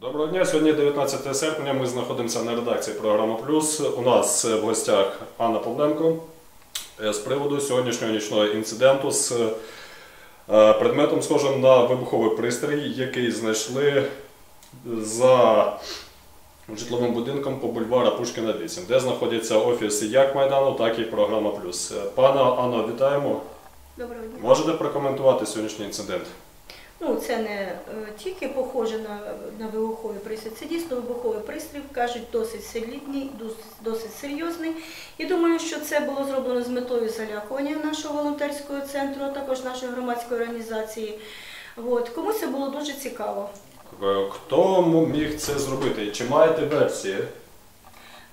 Доброго дня. Сьогодні 19 серпня. Ми знаходимося на редакції програми Плюс. У нас в гостях Анна Павленко Е, з приводу сьогоднішнього нічного інциденту з е, предметом, схожим на вибуховий пристрій, який знайшли за житловим будинком по бульвара Пушкіна 8, де знаходяться офіси як Майдану, так і програма Плюс. Е, Пана Анна, вітаємо. Доброго дня. Можете прокоментувати сьогоднішній інцидент? Ну, це не е, тільки похоже на, на вибуховий пристрій, це дійсно вибуховий пристрій, кажуть, досить солідний, досить, досить серйозний. І думаю, що це було зроблено з метою залякування нашого волонтерського центру, а також нашої громадської організації. От. Комусь це було дуже цікаво. Е, Хто міг це зробити? Чи маєте версії?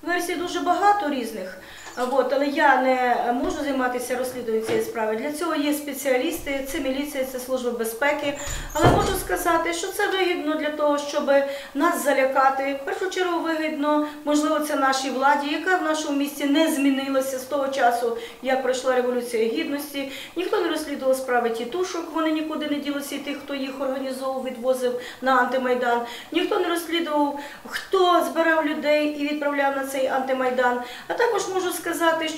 Версій дуже багато різних. От, але я не можу займатися розслідуванням цієї справи. Для цього є спеціалісти, це міліція, це служба безпеки. Але можу сказати, що це вигідно для того, щоб нас залякати. В першу чергу вигідно, можливо, це нашій владі, яка в нашому місті не змінилася з того часу, як пройшла революція гідності. Ніхто не розслідував справи тітушок, вони нікуди не ділися, і тих, хто їх організовував, відвозив на антимайдан. Ніхто не розслідував, хто збирав людей і відправляв на цей антимайдан. А також можу сказати,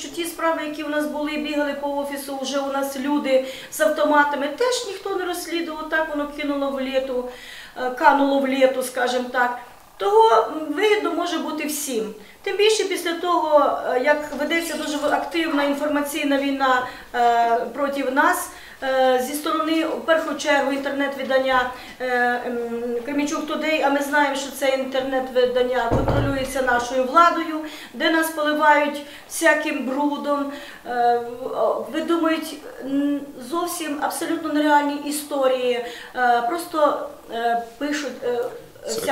що ті справи, які в нас були, бігали по офісу, вже у нас люди з автоматами, теж ніхто не розслідував. Так воно кинуло в літу, е, кануло в літу, скажімо так. Того вигідно може бути всім. Тим більше після того, е, як ведеться дуже активна інформаційна війна е, проти нас. Е, Зі сторони, в першу чергу, інтернет-видання е, Кремічук Тудей, а ми знаємо, що це інтернет-видання контролюється нашою владою, де нас поливають всяким брудом, е, видумують зовсім абсолютно нереальні історії, просто пишуть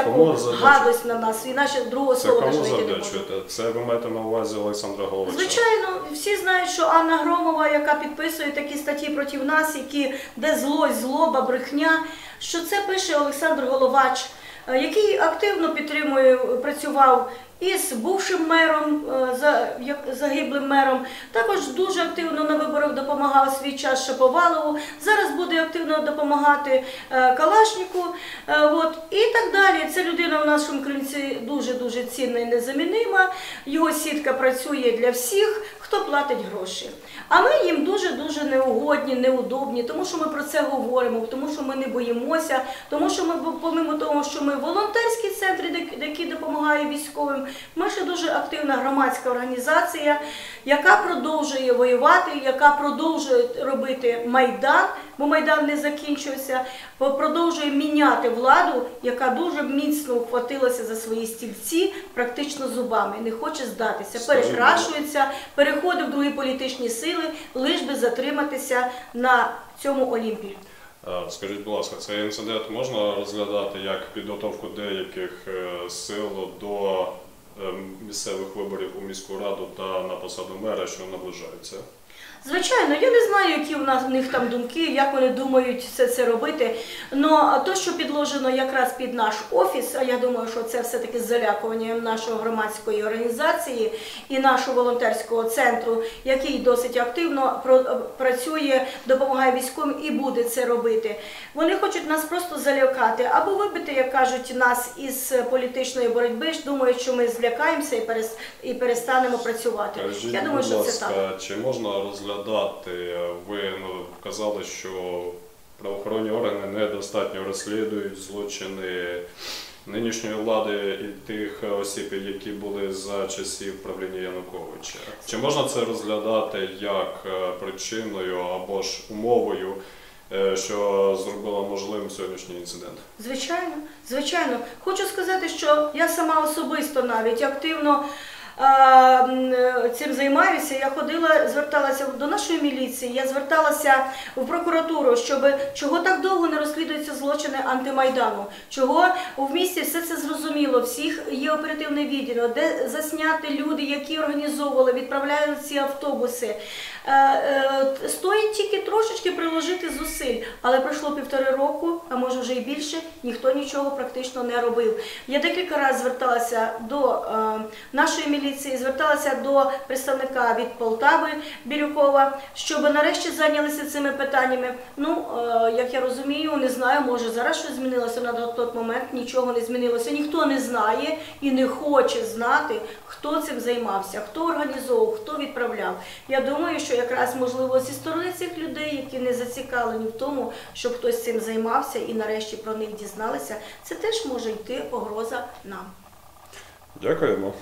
всяку гадость на нас, і наші другого Це слова кому навіть вийти не? Це ви маєте на увазі Олександра Головича? Звичайно, всі знають, що Анна Громова, яка підписує такі статті проти нас, які де злость, злоба, брехня, що це пише Олександр Головач, е, який активно підтримує, працював із бувшим мером, е, загиблим мером, також дуже активно на виборах допомагав свій час Шаповалову. Зараз буде активно допомагати е, Калашніку. е, От, і так далі. Це людина в нашому Кримці дуже дуже цінна і незамінима. Його сітка працює для всіх, хто платить гроші. А ми їм дуже дуже неугодні, неудобні, тому що ми про це говоримо, тому що ми не боїмося, тому що ми, помимо того, що ми волонтерські центри, які допомагають військовим, ми ще дуже активна громадська організація, яка продовжує воювати, яка продовжує робити майдан, бо майдан не закінчився, продовжує міняти владу, яка дуже міцно вхватилася за свої стільці, практично зубами, не хоче здатися, перекрашується, переходить в другі політичні сили, лиш би затриматися на цьому Олімпі. Скажіть, будь ласка, цей інцидент можна розглядати як підготовку деяких е, сил до місцевих виборів у міську раду та на посаду мера, що наближаються? Звичайно, я не знаю, які в нас в них там думки, як вони думають все це робити. Но то, що підложено якраз під наш офіс, а я думаю, що це все-таки з залякуванням нашої громадської організації і нашого волонтерського центру, який досить активно працює, допомагає військовим і буде це робити. Вони хочуть нас просто залякати або вибити, як кажуть, нас із політичної боротьби. Думають, що ми злякаємося і перестанемо працювати. Скажіть, я думаю, що це так. чи можна розглядати, ви ну, казали, що правоохоронні органи недостатньо розслідують злочини нинішньої влади і тих осіб, які були за часів правління Януковича. Чи можна це розглядати як е, причиною або ж умовою, е, що зробила можливим сьогоднішній інцидент? Звичайно, звичайно. Хочу сказати, що я сама особисто навіть активно е, цим займаюся. Я ходила, зверталася до нашої міліції, я зверталася в прокуратуру, щоб чого так довго не розслідуються злочини антимайдану, чого в місті все це зрозуміло, всіх є оперативне відділ, де засняти люди, які організовували, відправляли ці автобуси. Е, е, Стоїть тільки трошечки приложити зусиль, але пройшло півтори року, а може вже і більше, ніхто нічого практично не робив. Я декілька разів зверталася до е, нашої міліції, зверталася до представника від Полтави Бірюкова, щоб нарешті зайнялися цими питаннями. Ну, як я розумію, не знаю, може зараз щось змінилося на той момент, нічого не змінилося. Ніхто не знає і не хоче знати, хто цим займався, хто організовував, хто відправляв. Я думаю, що якраз можливо зі сторони цих людей, які не зацікавлені в тому, щоб хтось цим займався і нарешті про них дізналися, це теж може йти погроза нам. Дякуємо.